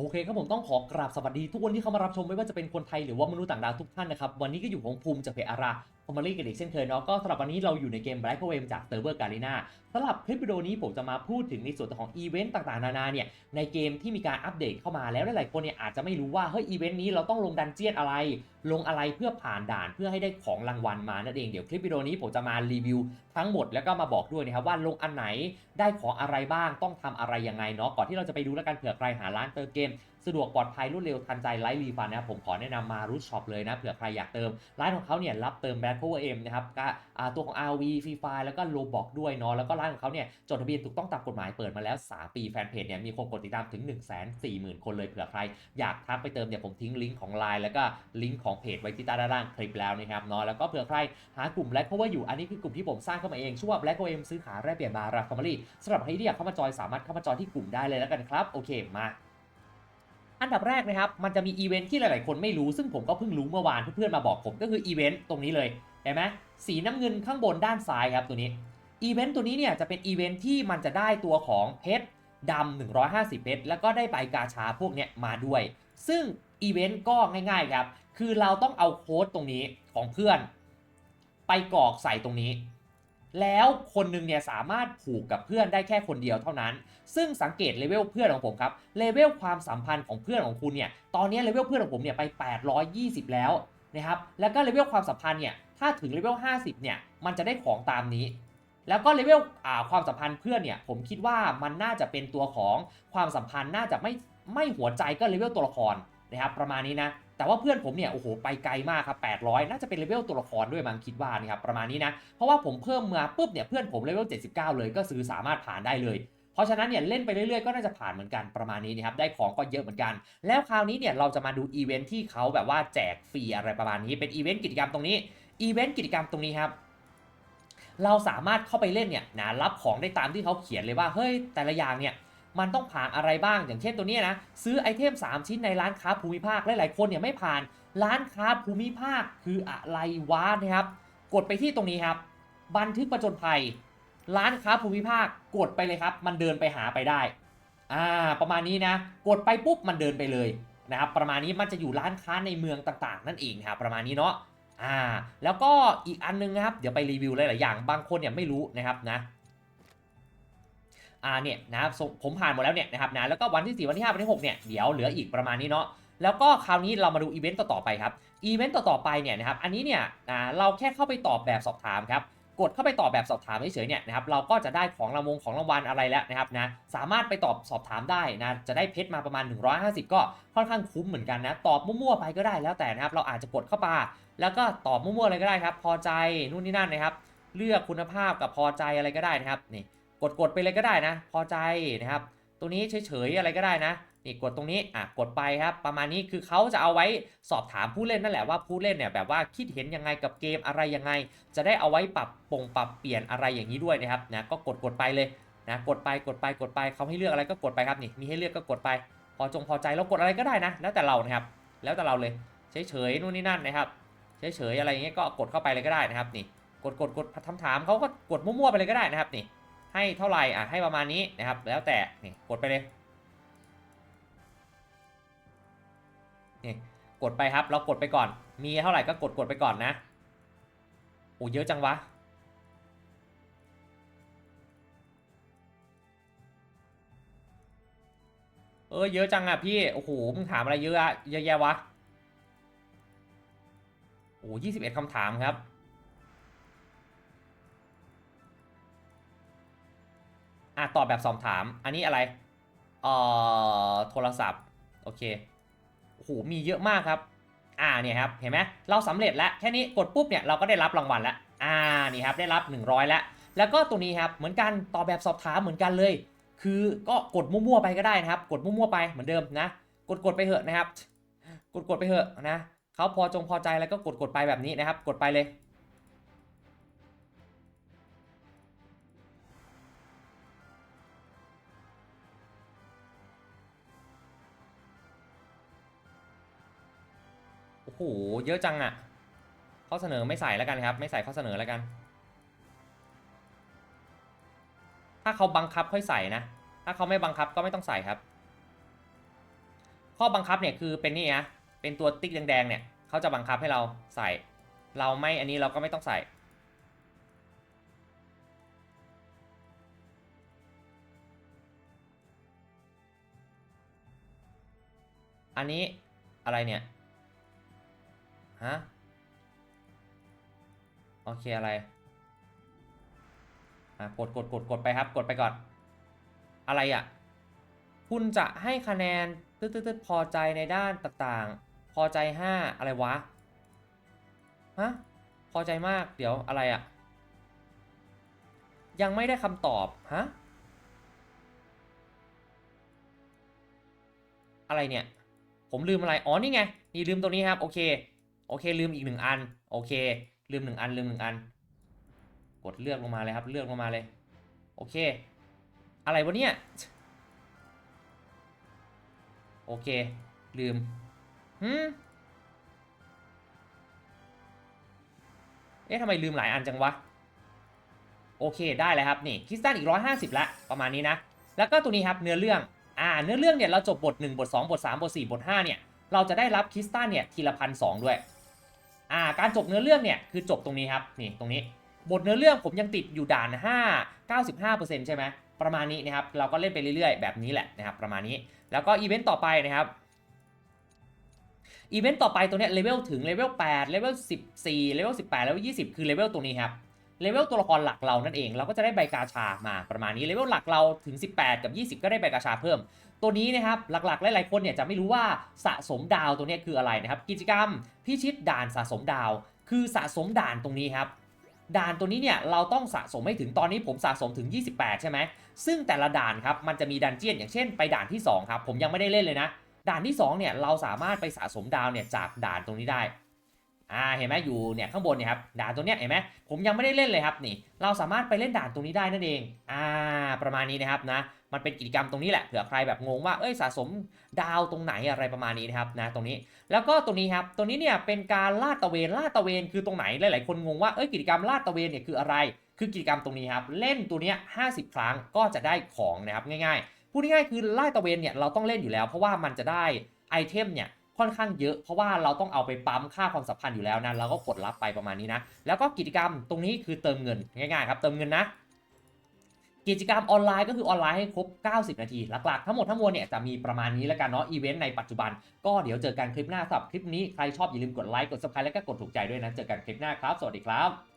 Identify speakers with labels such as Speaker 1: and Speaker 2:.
Speaker 1: โอเคครับผมต้องขอกราบสวัสดีทุกคนที่เข้ามารับชมไม่ว่าจะเป็นคนไทยหรือว่ามนุษย์ต่างดาวทุกท่านนะครับวันนี้ก็อยู่ของภูมิจากเพจอารา ฟอร์มารีกันอีกเช่นเคยเนาะก็สำหรับวันนี้เราอยู่ในเกม Black w a v e จากเซิร์ฟเวอร์การีนาสำหรับคลิปวิดีโอนี้ผมจะมาพูดถึงในส่วนของอีเวนต์ต่างๆ นานาเนี่ยในเกมที่มีการอัปเดตเข้ามาแล้วหลายๆคนเนี่ยอาจจะไม่รู้ว่าเฮ้ยอีเวนต์นี้เราต้องลงดันเจียนอะไร ลงอะไรเพื่อผ่านด่านเพื่อให้ได้ของรางวัลมานั่นเองเดี๋ยวคลิปวิดีโอนี้ผมจะมารีวิวทั้งหมดแล้วก็มาบอกด้วยนะครับว่าลงอันไหนได้ของอะไรบ้างต้องทำอะไรยังไงเนาะก่อนที่เราจะไปดูแล้วกันเผื่อใครหาร้านเติมเกมสะดวกปลอดภัยรวดเร็วทันใจไร้รีฟันนะผมขอแนะนำมารูทช็อปเลยนะเผื่อใครอยากเติมร้านของเขาเนี่ยรับเติมแบโคเวอร์เอ็มนะครับก็ตัวของ RV ฟรีไฟแล้วก็โลบอกด้วยเนาะแล้วก็ร้านของเขาเนี่ยจดทะเบียนถูกต้องตามกฎหมายเปิดมาแล้ว 3 ปีแฟนเพจเนี่ยมีคนกดติดตามถึง 1 4 0 0 0 0 คนเลยเผื่อใคร อยากทักไปเติมเนี่ยผมทิ้งลิงก์ของ Line แล้วก็ลิงก์ของเพจไว้ที่ใต้ด้านล่างคลิปแล้วนะครับเนาะแล้วก็เผื่อใครหากลุ่มแบล็คโคเวอร์อยู่อันนี้คือกลุ่มที่ผมสร้างเข้ามาเองชื่อว่าแบล็คโคเวอร์ซื้อขายแลกเปลี่ยนบาร์ราฟาร์มี่สำหรับใครที่อยากเข้ามาจอยสามารถเข้ามาจอยที่กลุ่มได้เลยแล้วกันครับโอเคมา อันดับแรกนะครับมันจะมีอีเวนท์ที่หลายๆ คนไม่รู้ซึ่งผมก็เพิ่งรู้เมื่อวานเพื่อนๆมาบอกผมก็คืออีเวนต์ตรงนี้เลยเห็นไหมสีน้ำเงินข้างบนด้านซ้ายครับตัวนี้อีเวนต์ตัวนี้เนี่ยจะเป็นอีเวนท์ที่มันจะได้ตัวของเพชรดำ150 เพชรแล้วก็ได้ใบกาชาพวกเนี้ยมาด้วย ซึ่งอีเวนต์ก็ง่ายๆครับ คือเราต้องเอาโค้ดตรงนี้ของเพื่อน ไปกรอกใส่ตรงนี้ แล้วคนหนึ่งเนี่ยสามารถผูกกับเพื่อนได้แค่คนเดียวเท่านั้น ซึ่งสังเกตเลเวลเพื่อนของผมครับ เลเวลความสัมพันธ์ของเพื่อนของคุณเนี่ย ตอนนี้เลเวลเพื่อนของผมเนี่ยไป 820 แล้วนะครับ แล้วก็เลเวลความสัมพันธ์เนี่ย ถ้าถึงเลเวล50 เนี่ย มันจะได้ของตามนี้ แล้วก็เลเวลความสัมพันธ์เพื่อนเนี่ย ผมคิดว่ามันน่าจะเป็นตัวของความสัมพันธ์น่าจะไม่ไม่หัวใจก็เลเวลตัวละคร นะครับประมาณนี้นะแต่ว่าเพื่อนผมเนี่ยโอ้โหไปไกลมากครับ800 น่าจะเป็นเลเวลตัวละครด้วยมั้งคิดว่านะครับประมาณนี้นะเพราะว่าผมเพิ่มมาปุ๊บเนี่ยเพื่อนผมเลเวล79 เลยก็ซื้อสามารถผ่านได้เลยเพราะฉะนั้นเนี่ยเล่นไปเรื่อยๆก็น่าจะผ่านเหมือนกันประมาณนี้นะครับได้ของก็เยอะเหมือนกัน แล้วคราวนี้เนี่ยเราจะมาดูอีเวนท์ที่เขาแบบว่าแจกฟรีอะไรประมาณนี้เป็นอีเวนต์กิจกรรมตรงนี้อีเวนต์กิจกรรมตรงนี้ครับเราสามารถเข้าไปเล่นเนี่ยนะรับของได้ตามที่เขาเขียนเลยว่าเฮ้ยแต่ละอย่างเนี่ย มันต้องผ่านอะไรบ้าง อย่างเช่นตัวนี้นะ ซื้อไอเทม 3 ชิ้นในร้านค้าภูมิภาคหลายๆคนเนี่ยไม่ผ่านร้านค้าภูมิภาคคืออะไรวะนะครับ กดไปที่ตรงนี้ครับ บันทึกประจนภัย ร้านค้าภูมิภาคกดไปเลยครับ มันเดินไปหาไปได้อ่าประมาณนี้นะ กดไปปุ๊บมันเดินไปเลยนะครับประมาณนี้มันจะอยู่ร้านค้าในเมืองต่างๆ นั่นเองครับประมาณนี้เนาะอ่าแล้วก็อีกอันนึงนะครับ เดี๋ยวไปรีวิวหลายๆอย่างบางคนเนี่ยไม่รู้นะครับนะ อ่าเนี่ยนะครับผมผ่านหมดแล้วเนี่ยนะครับนะแล้วก็วันที่ 4 วันที่ 5 วันที่ 6 เนี่ย เดี๋ยวเหลืออีกประมาณนี้เนาะแล้วก็คราวนี้เรามาดูอีเวนต์ต่อ ๆ ไปครับอีเวนต์ต่อ ๆ ไปเนี่ยนะครับอันนี้เนี่ยอ่าเราแค่เข้าไปตอบแบบสอบถามครับกดเข้าไปตอบแบบสอบถามเฉยๆเนี่ยนะครับเราก็จะได้ของรางวงของรางวัลอะไรแล้วนะครับนะสามารถไปตอบสอบถามได้นะจะได้เพชรมาประมาณ 150 ก็ค่อนข้างคุ้มเหมือนกันนะตอบมั่วๆไปก็ได้แล้วแต่นะครับเราอาจจะกดเข้ามาแล้วก็ตอบมั่วๆอะไรก็ได้ครับ พอใจนู่นนี่นั่นนะครับ เลือกคุณภาพกับพอใจอะไรก็ได้นะครับนี่ กดกดไปเลยก็ได้นะ พอใจนะครับ ตัวนี้เฉยๆอะไรก็ได้นะนี่กดตรงนี้อะกดไปครับ ประมาณนี้คือเขาจะเอาไว้สอบถามผู้เล่นนั่นแหละว่าผู้เล่นเนี่ยแบบว่าคิดเห็นยังไงกับเกมอะไรยังไง จะได้เอาไว้ปรับปรงปรับเปลี่ยนอะไรอย่างนี้ด้วยนะครับนะก็กดกดไปเลยนะกดไปกดไปกดไปเขาให้เลือกอะไรก็กดไปครับนี่มีให้เลือกก็กดไป พอจงพอใจเรากดอะไรก็ได้นะ แล้วแต่เรานะครับ แล้วแต่เราเลยเฉยๆนู่นนี่นั่นนะครับเฉยๆอะไรอย่างเงี้ยก็กดเข้าไปเลยก็ได้นะครับนี่กดกดกดถามถามเขาก็กดมั่วๆไปเลยก็ได้นะครับนี่ ให้เท่าไหร่อะให้ประมาณนี้นะครับ แล้วแต่นี่กดไปเลยนี่กดไปครับ เรากดไปก่อน มีเท่าไหร่ก็กดกดไปก่อนนะโอ้เยอะจังวะเออเยอะจังอะพี่ โอ้โห มึงถามอะไรเยอะอะเยอะแยะวะ โอ้ยี่สิบเอ็ดคำถามครับ อะตอบแบบสอบถาม อันนี้อะไรเอ่อโทรศัพท์โอเคโอ้โหมีเยอะมากครับ อ่าเนี่ยครับเห็นไหมเราสำเร็จแล้วแค่นี้กดปุ๊บเนี่ยเราก็ได้รับรางวัลแล้วอ่านี่ครับได้รับ 100 แล้ว แล้วก็ตัวนี้ครับเหมือนกันตอบแบบสอบถามเหมือนกันเลย คือก็กดมั่วๆไปก็ได้นะครับ กดมั่วๆไปเหมือนเดิมนะ กดกดไปเถอะนะครับ กดกดไปเถอะนะเขาพอจงพอใจแล้วก็กดกดไปแบบนี้นะครับ กดไปเลย โหเยอะจังอะข้อเสนอไม่ใส่แล้วกันครับ ไม่ใส่ข้อเสนอแล้วกัน ถ้าเขาบังคับค่อยใส่นะ ถ้าเขาไม่บังคับก็ไม่ต้องใส่ครับ ข้อบังคับเนี่ยคือเป็นนี่นะ เป็นตัวติ๊กแดงๆเนี่ยเขาจะบังคับให้เราใส่ เราไม่อันนี้เราก็ไม่ต้องใส่อันนี้อะไรเนี่ย ฮะ โอเคอะไร อะกดกดกดกดไปครับ กดไปก่อน อะไรอะ คุณจะให้คะแนนตึ๊ดตึ๊ดตึ๊ดพอใจในด้านต่างๆ พอใจ 5 อะไรวะ ฮะ พอใจมาก เดี๋ยวอะไรอะ ยังไม่ได้คำตอบ ฮะ อะไรเนี่ย ผมลืมอะไร อ๋อ นี่ไง นี่ลืมตัวนี้ครับ โอเค โอเคลืมอีกหนึ่งอัน โอเค ลืมหนึ่งอันลืมหนึ่งอัน กดเลือกลงมาเลยครับ เลือกลงมาเลย โอเค อะไรวะเนี่ย โอเค ลืมหืมเอ๊ะทำไมลืมหลายอันจังวะ โอเคได้แล้วครับนี่คริสตันอีก150ละประมาณนี้นะ แล้วก็ตัวนี้ครับเนื้อเรื่องอ่าเนื้อเรื่องเนี่ยเราจบบท 1 บท 2 บท 3 บท 4 บท 5 เนี่ย เราจะได้รับคริสตันเนี่ยทีละพันสองด้วย อ่าการจบเนื้อเรื่องเนี่ยคือจบตรงนี้ครับนี่ตรงนี้ บทเนื้อเรื่องผมยังติดอยู่ด่าน 5 95%ใช่ไหมประมาณนี้นะครับเราก็เล่นไปเรื่อยๆ แบบนี้แหละนะครับประมาณนี้แล้วก็อีเวนต์ต่อไปนะครับอีเวนต์ต่อไปตัวเนี้ยเลเวลถึงเลเวล8เลเวล14เลเวล18เลเวล20 คือเลเวลตรงนี้ครับ เลเวลตัวละครหลักเรานั่นเอง เราก็จะได้ใบกาชามาประมาณนี้เลเวลหลักเราถึง 18 กับ 20 ก็ได้ใบกาชาเพิ่ม ตัวนี้นะครับหลักๆหลายๆคนเนี่ยจะไม่รู้ว่าสะสมดาวตัวนี้คืออะไรนะครับกิจกรรมพิชิตด่านสะสมดาว คือสะสมด่านตรงนี้ครับด่านตัวนี้เนี่ยเราต้องสะสมให้ถึงตอนนี้ผมสะสมถึง 28 ใช่ไหมซึ่งแต่ละด่านครับมันจะมีดันเจียนอย่างเช่นไปด่านที่2ครับผมยังไม่ได้เล่นเลยนะ ด่านที่2เนี่ยเราสามารถไปสะสมดาวเนี่ยจากด่านตรงนี้ได้ อ่าเห็นไหมอยู่เนี่ยข้างบนเนี่ยครับด่านตรงเนี้ยเห็นไหมผมยังไม่ได้เล่นเลยครับนี่ เราสามารถไปเล่นด่านตรงนี้ได้นั่นเองอ่าประมาณนี้นะครับนะมันเป็นกิจกรรมตรงนี้แหละเผื่อใครแบบงงว่าเอ้ยสะสมดาวตรงไหนอะไรประมาณนี้นะครับนะตรงนี้แล้วก็ตรงนี้ครับตรงนี้เนี่ยเป็นการลาดตะเวนลาดตะเวนคือตรงไหนหลายๆคนงงว่าเอ้ยกิจกรรมลาดตะเวนเนี่ยคืออะไร คือกิจกรรมตรงนี้ครับเล่นตัวเนี้ย50ครั้งก็จะได้ของนะครับง่ายๆพูดง่ายๆคือลาดตะเวนเนี่ยเราต้องเล่นอยู่แล้ว เพราะว่ามันจะได้ไอเทมเนี่ย ค่อนข้างเยอะ เพราะว่าเราต้องเอาไปปั๊มค่าความสัมพันธ์อยู่แล้วนะเราก็กดรับไปประมาณนี้นะ แล้วก็กิจกรรมตรงนี้คือเติมเงินง่ายๆครับ เติมเงินนะ กิจกรรมออนไลน์ก็คือออนไลน์ให้ครบ 90 นาที หลักๆ ทั้งหมดทั้งมวลเนี่ยจะมีประมาณนี้แล้วกันเนาะอีเวนต์ในปัจจุบัน ก็เดี๋ยวเจอกันคลิปหน้าสำหรับคลิปนี้ใครชอบอย่าลืมกดไลค์กด subscribe แล้วก็กดถูกใจด้วยนะเจอกันคลิปหน้าครับ สวัสดีครับ